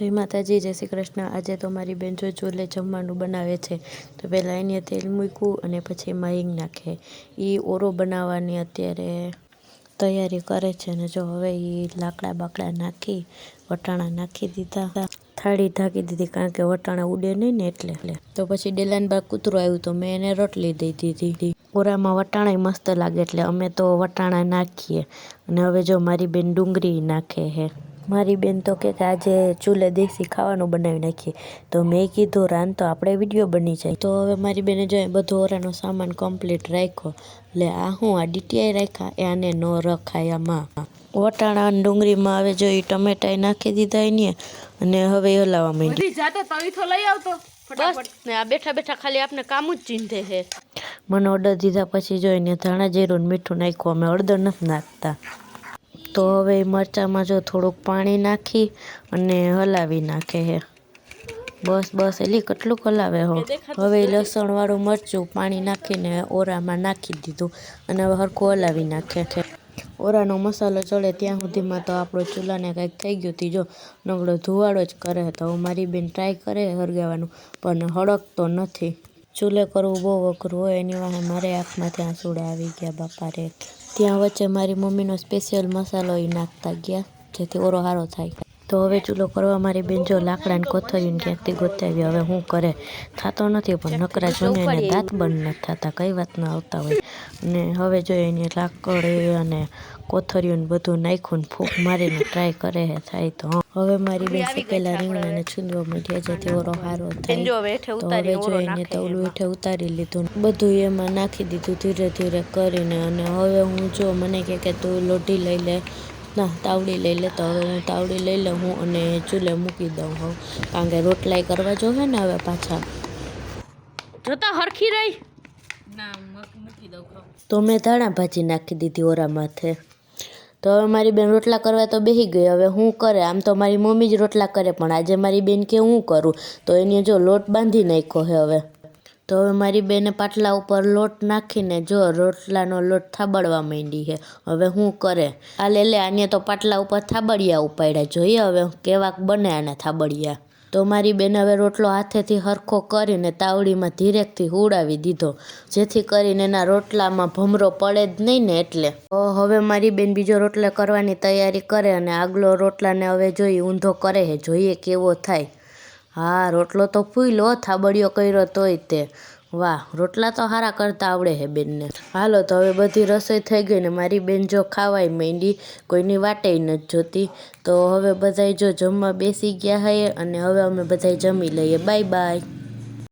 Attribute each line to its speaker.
Speaker 1: જય માતાજી, જય શ્રી કૃષ્ણ. આજે તો મારી બેન જો ચોલે જમવાનું બનાવે છે, તો પહેલાં એને તેલ મૂક્યું અને પછી એમાં હિંગ નાખે. એ ઓરો બનાવવાની અત્યારે તૈયારી કરે છે અને જો હવે એ લાકડા બાકડા નાખી, વટાણા નાખી દીધા. થાળી ઢાંકી દીધી કારણ કે વટાણા ઉડે નહીં ને એટલે. તો પછી ડેલાન કૂતરો કૂતરું આવ્યું તો મેં એને રોટલી દઈ દીધી. ઓરામાં વટાણા મસ્ત લાગે એટલે અમે તો વટાણા નાખીએ. અને હવે જો મારી બેન ડુંગળી નાખે હે. મારી બેન તો કે આજે ચૂલે દેશી ખાવાનું બનાવી નાખીએ. તો મેં કીધું રાન તો આપણે વીડિયો બની જાય. તો હવે મારી બેને જો બધો ઓરાનો સામાન કમ્પ્લીટ રાખ્યો. એટલે આ હું આ ડીટીઆઈ રાખ્યા? એ આને ન રખાય આમાં. વટાણા અને ડુંગળીમાં હવે જો એ ટમેટા નાખી દીધા એને. અને હવે હલાવવા માંડી
Speaker 2: જાતે જાતો તવીથો લઈ આવતો.
Speaker 1: બસ. ને આ બેઠા બેઠા ખાલી આપણે કામ જ ચીંધે છે. મને ઓર્ડર દીધા પછી જોઈને ધાણા જીરું મીઠું નાખ્યું અમે ઓર્ડર નથી નાખતા. તો હવે મરચાંમાં જો થોડુંક પાણી નાખી અને હલાવી નાખે હે. બસ બસ એલી કેટલું હલાવે હો. હવે લસણવાળું મરચું પાણી નાખીને ઓરામાં નાખી દીધું અને હવે હરખું હલાવી નાખે છે. ઓરાનો મસાલો ચડે ત્યાં સુધીમાં તો આપણો ચૂલાને કંઈક થઈ ગયું હતી જો. નબળો ધુવાડો જ કરે તો મારી બેન ટ્રાય કરે હરગાવાનું, પણ હળકતો નથી. ચૂલે કરવું બહુ અઘરું હોય, એની વાહે મારે આંખમાંથી આંસુડા આવી ગયા બાપા રે ત્યાં વચ્ચે મારી મમ્મીનો સ્પેશિયલ મસાલો એ નાખતા ગયા, જેથી ઓરો સારો થાય. તો હવે ચૂલો કરવા મારી બેન જો લાકડાને કોથળીને ક્યાંકથી ગોતાવી હવે હું કરે થતો નથી, પણ નકરા જોને દાંત બંધ નથી થતા, કઈ વાતના આવતા હોય. ને હવે જો એની લાકડી અને કોથળીઓને બધું નાખ્યું ફૂંક મારીને ટ્રાય કરે હે થાય તો હવે મારી બેન શેકેલા રીંગણાને છૂંદવા માંડ્યા જેથી ઓરો હારો થાય.
Speaker 2: હવે
Speaker 1: તો
Speaker 2: ઉતારી
Speaker 1: હવે જો એને તવલું હેઠે ઉતારી લીધું બધું એમાં નાખી દીધું ધીરે ધીરે કરીને અને હવે હું જો મને કહે કે તું લોઢી લઈ લે ના તાવડી લઈ લે તો હવે હું તાવડી લઈ લઉં હું અને ચૂલે મૂકી દઉં હું. કારણ કે રોટલાય કરવા જોવે ને હવે પાછા.
Speaker 2: જોતા હરખી રહી.
Speaker 1: તો મેં ધાણા ભાજી નાખી દીધી ઓરા માથે. તો હવે મારી બેન રોટલા કરવા તો બેસી ગઈ. હવે હું કરે? આમ તો મારી મમ્મી જ રોટલા કરે, પણ આજે મારી બેન કે હું કરું? તો એને જો લોટ બાંધી નાખ્યો છે હવે. તો હવે મારી બેને પાટલા ઉપર લોટ નાખીને જો રોટલાનો લોટ થાબડવા માંડી છે હવે હું કરે? આ લે લે, આને તો પાટલા ઉપર થાબડિયા ઉપાડ્યા. જોઈએ હવે કેવાક બને આને થાબડિયા. તો મારી બેન હવે રોટલો હાથેથી હરખો કરીને તાવડીમાં ધીરેકથી હુડાવી દીધો જેથી કરીને એના રોટલામાં ભમરો પડે જ નહીં ને એટલે તો હવે મારી બેન બીજો રોટલો કરવાની તૈયારી કરે અને આગલો રોટલાને હવે જોઈ ઊંધો કરે છે જોઈએ કેવો થાય હા રોટલો તો ફૂલો થાબડિયો કર્યો તોય તે વાહ, રોટલા તો સારા કરતા આવડે હે બેનને. હાલો, તો હવે બધી રસોઈ થઈ ગઈ ને મારી બેન જો ખાવાય માંડી, કોઈની વાટે નથી જોતી. તો હવે બધાય જો જમવા બેસી ગયા હે અને હવે અમે બધાય જમી લઈએ. Bye bye.